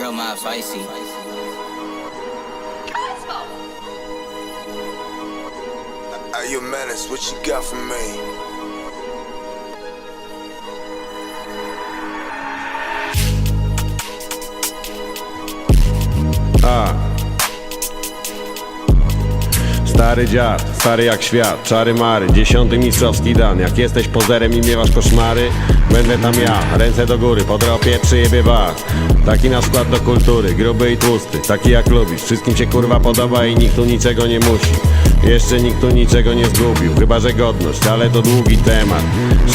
Girl, my spicy. Hey, you menace, what you got for me? A. Stary dziad, stary jak świat, czary mary, dziesiąty mistrzowski dan. Jak jesteś pozerem i miewasz koszmary, będę tam ja. Ręce do góry, po dropie przyjebie was Taki nasz skład do kultury, gruby i tłusty Taki jak lubisz, wszystkim się kurwa podoba i nikt tu niczego nie musi Jeszcze nikt tu niczego nie zgubił, chyba że godność, ale to długi temat.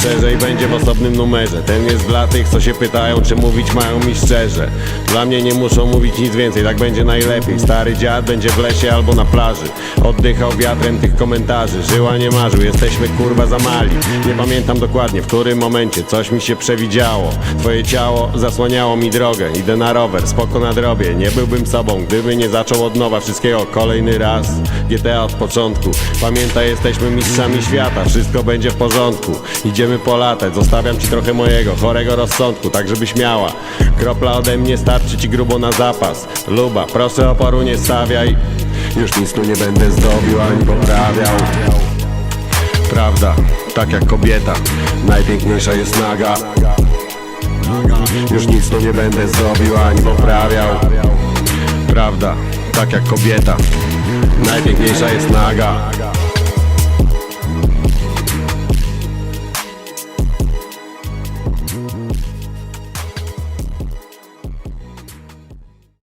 Szerzej będzie w osobnym numerze. Ten jest dla tych, co się pytają, czy mówić mają mi szczerze. Dla mnie nie muszą mówić nic więcej, tak będzie najlepiej. Stary dziad będzie w lesie albo na plaży. Oddychał wiatrem tych komentarzy. Żyła nie marzył, jesteśmy kurwa za mali. Nie pamiętam dokładnie w którym momencie Coś mi się przewidziało. Twoje ciało zasłaniało mi drogę. Idę na rower, spoko na drobie. Nie byłbym sobą, gdyby nie zaczął od nowa wszystkiego. Kolejny raz, GTA od początku. Pamiętaj, jesteśmy mistrzami świata Wszystko będzie w porządku. Idziemy polatać, zostawiam ci trochę mojego Chorego rozsądku, tak żebyś miała. Kropla ode mnie starczy ci grubo na zapas. Luba, proszę oporu nie stawiaj. Już nic tu nie będę zdobił ani poprawiał. Prawda, tak jak kobieta Najpiękniejsza jest naga. Już nic tu nie będę zrobił ani poprawiał. Prawda, tak jak kobieta Najpiękniejsza jest naga